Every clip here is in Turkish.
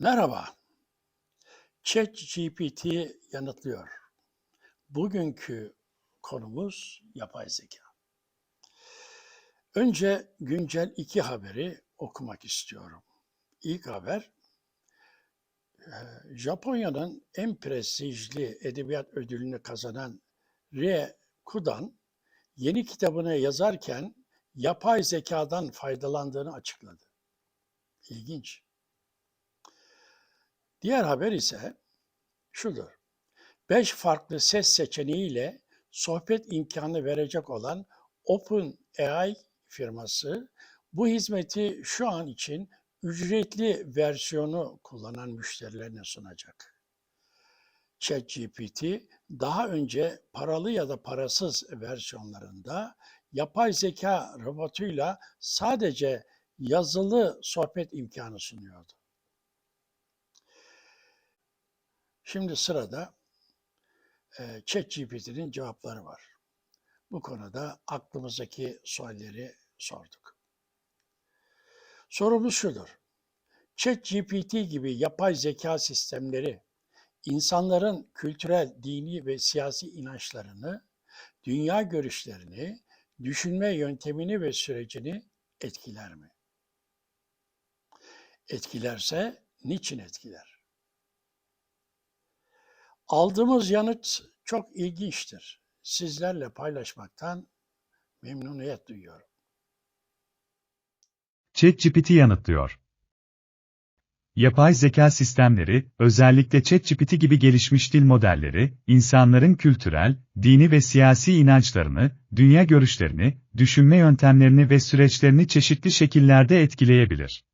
Merhaba. ChatGPT yanıtlıyor. Bugünkü konumuz yapay zeka. Önce güncel iki haberi okumak istiyorum. İlk haber, e, Japonya'nın en prestijli edebiyat ödülünü kazanan Rie Kudan, yeni kitabını yazarken yapay zekadan faydalandığını açıkladı. İlginç. Diğer haber ise şudur. Beş farklı ses seçeneğiyle sohbet imkanı verecek olan OpenAI firması bu hizmeti şu an için ücretli versiyonu kullanan müşterilerine sunacak. ChatGPT daha önce paralı ya da parasız versiyonlarında yapay zeka robotuyla sadece yazılı sohbet imkanı sunuyordu. Şimdi sırada e, ChatGPT'nin cevapları var. Bu konuda aklımızdaki sualleri sorduk. Sorumuz şudur. ChatGPT gibi yapay zeka sistemleri insanların kültürel, dini ve siyasi inançlarını, dünya görüşlerini, düşünme yöntemini ve sürecini etkiler mi? Etkilerse niçin etkiler? Aldığımız yanıt çok ilginçtir. Sizlerle paylaşmaktan memnuniyet duyuyorum. ChatGPT yanıtlıyor. Yapay zeka sistemleri, özellikle ChatGPT gibi gelişmiş dil modelleri, insanların kültürel, dini ve siyasi inançlarını, dünya görüşlerini, düşünme yöntemlerini ve süreçlerini çeşitli şekillerde etkileyebilir.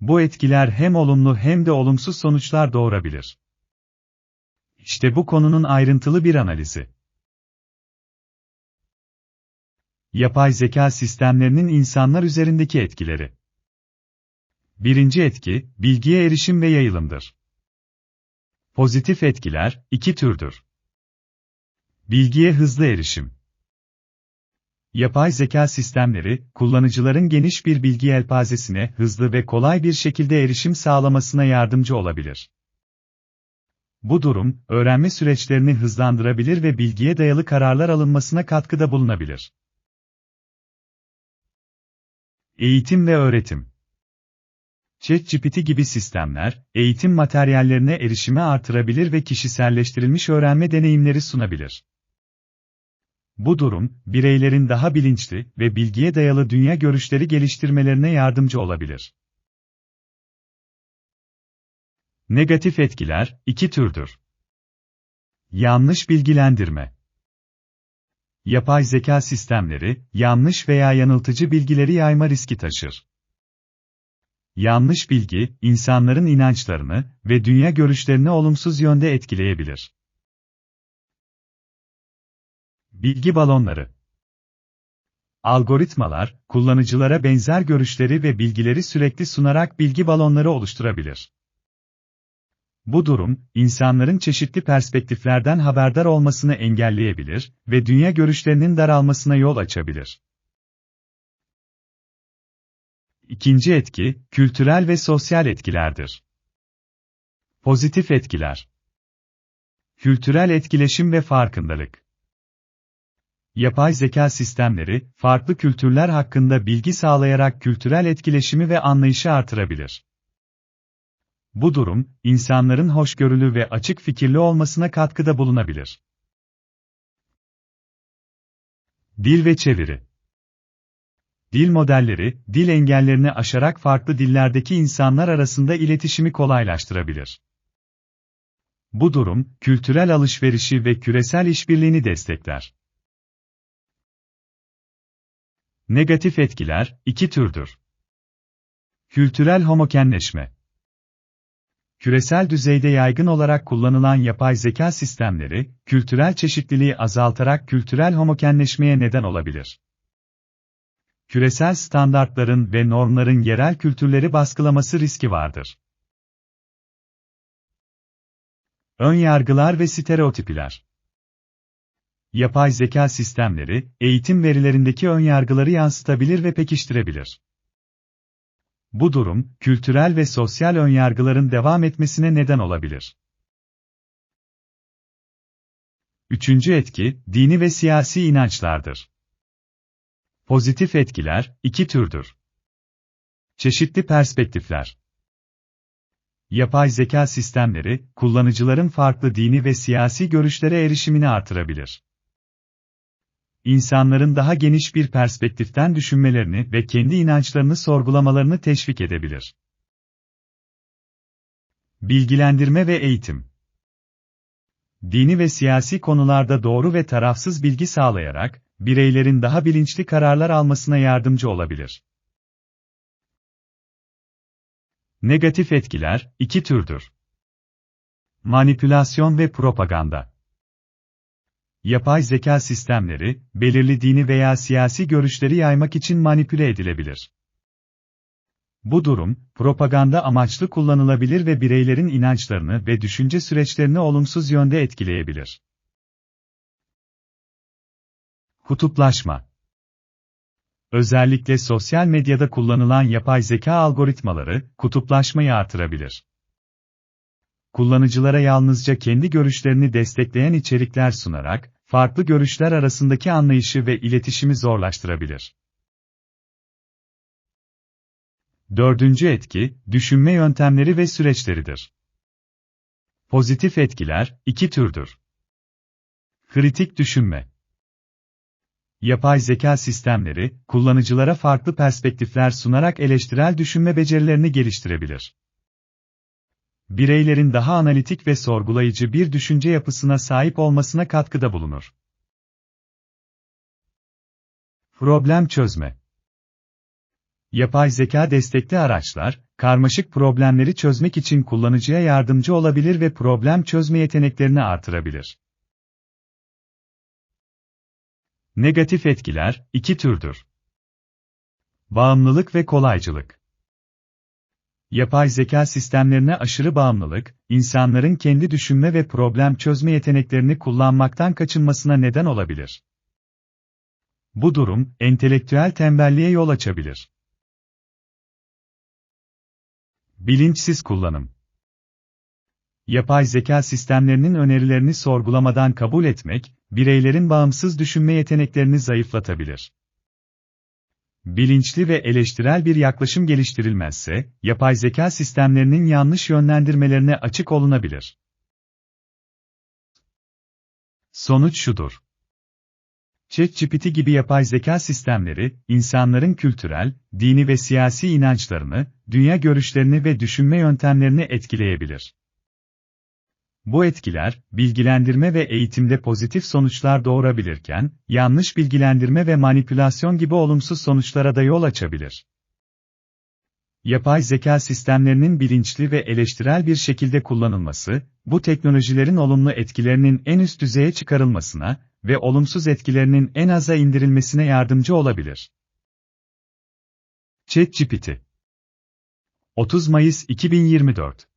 Bu etkiler hem olumlu hem de olumsuz sonuçlar doğurabilir. İşte bu konunun ayrıntılı bir analizi. Yapay zeka sistemlerinin insanlar üzerindeki etkileri. Birinci etki, bilgiye erişim ve yayılımdır. Pozitif etkiler, iki türdür. Bilgiye hızlı erişim. Yapay zeka sistemleri, kullanıcıların geniş bir bilgi yelpazesine hızlı ve kolay bir şekilde erişim sağlamasına yardımcı olabilir. Bu durum, öğrenme süreçlerini hızlandırabilir ve bilgiye dayalı kararlar alınmasına katkıda bulunabilir. Eğitim ve öğretim ChatGPT gibi sistemler, eğitim materyallerine erişimi artırabilir ve kişiselleştirilmiş öğrenme deneyimleri sunabilir. Bu durum, bireylerin daha bilinçli ve bilgiye dayalı dünya görüşleri geliştirmelerine yardımcı olabilir. Negatif etkiler iki türdür. Yanlış bilgilendirme. Yapay zeka sistemleri, yanlış veya yanıltıcı bilgileri yayma riski taşır. Yanlış bilgi, insanların inançlarını ve dünya görüşlerini olumsuz yönde etkileyebilir. Bilgi balonları Algoritmalar, kullanıcılara benzer görüşleri ve bilgileri sürekli sunarak bilgi balonları oluşturabilir. Bu durum, insanların çeşitli perspektiflerden haberdar olmasını engelleyebilir ve dünya görüşlerinin daralmasına yol açabilir. İkinci etki, kültürel ve sosyal etkilerdir. Pozitif etkiler. Kültürel etkileşim ve farkındalık. Yapay zeka sistemleri, farklı kültürler hakkında bilgi sağlayarak kültürel etkileşimi ve anlayışı artırabilir. Bu durum, insanların hoşgörülü ve açık fikirli olmasına katkıda bulunabilir. Dil ve çeviri Dil modelleri, dil engellerini aşarak farklı dillerdeki insanlar arasında iletişimi kolaylaştırabilir. Bu durum, kültürel alışverişi ve küresel işbirliğini destekler. Negatif etkiler, iki türdür. Kültürel homokenleşme Küresel düzeyde yaygın olarak kullanılan yapay zeka sistemleri, kültürel çeşitliliği azaltarak kültürel homokenleşmeye neden olabilir. Küresel standartların ve normların yerel kültürleri baskılaması riski vardır. Ön yargılar ve stereotipiler Yapay zeka sistemleri, eğitim verilerindeki ön yargıları yansıtabilir ve pekiştirebilir. Bu durum, kültürel ve sosyal önyargıların devam etmesine neden olabilir. Üçüncü etki, dini ve siyasi inançlardır. Pozitif etkiler, iki türdür. Çeşitli perspektifler. Yapay zeka sistemleri, kullanıcıların farklı dini ve siyasi görüşlere erişimini artırabilir. İnsanların daha geniş bir perspektiften düşünmelerini ve kendi inançlarını sorgulamalarını teşvik edebilir. Bilgilendirme ve eğitim Dini ve siyasi konularda doğru ve tarafsız bilgi sağlayarak, bireylerin daha bilinçli kararlar almasına yardımcı olabilir. Negatif etkiler, iki türdür. Manipülasyon ve propaganda. Yapay zeka sistemleri, belirli dini veya siyasi görüşleri yaymak için manipüle edilebilir. Bu durum, propaganda amaçlı kullanılabilir ve bireylerin inançlarını ve düşünce süreçlerini olumsuz yönde etkileyebilir. Kutuplaşma Özellikle sosyal medyada kullanılan yapay zeka algoritmaları, kutuplaşmayı artırabilir. Kullanıcılara yalnızca kendi görüşlerini destekleyen içerikler sunarak, farklı görüşler arasındaki anlayışı ve iletişimi zorlaştırabilir. Dördüncü etki, düşünme yöntemleri ve süreçleridir. Pozitif etkiler, iki türdür. Kritik düşünme. Yapay zeka sistemleri, kullanıcılara farklı perspektifler sunarak eleştirel düşünme becerilerini geliştirebilir. Bireylerin daha analitik ve sorgulayıcı bir düşünce yapısına sahip olmasına katkıda bulunur. Problem çözme Yapay zeka destekli araçlar, karmaşık problemleri çözmek için kullanıcıya yardımcı olabilir ve problem çözme yeteneklerini artırabilir. Negatif etkiler, iki türdür. Bağımlılık ve kolaycılık. Yapay zeka sistemlerine aşırı bağımlılık, insanların kendi düşünme ve problem çözme yeteneklerini kullanmaktan kaçınmasına neden olabilir. Bu durum, entelektüel tembelliğe yol açabilir. Bilinçsiz kullanım Yapay zeka sistemlerinin önerilerini sorgulamadan kabul etmek, bireylerin bağımsız düşünme yeteneklerini zayıflatabilir. Bilinçli ve eleştirel bir yaklaşım geliştirilmezse, yapay zeka sistemlerinin yanlış yönlendirmelerine açık olunabilir. Sonuç şudur. ChatGPT gibi yapay zeka sistemleri, insanların kültürel, dini ve siyasi inançlarını, dünya görüşlerini ve düşünme yöntemlerini etkileyebilir. Bu etkiler, bilgilendirme ve eğitimde pozitif sonuçlar doğurabilirken, yanlış bilgilendirme ve manipülasyon gibi olumsuz sonuçlara da yol açabilir. Yapay zeka sistemlerinin bilinçli ve eleştirel bir şekilde kullanılması, bu teknolojilerin olumlu etkilerinin en üst düzeye çıkarılmasına ve olumsuz etkilerinin en aza indirilmesine yardımcı olabilir. ChatGPT 30 Mayıs 2024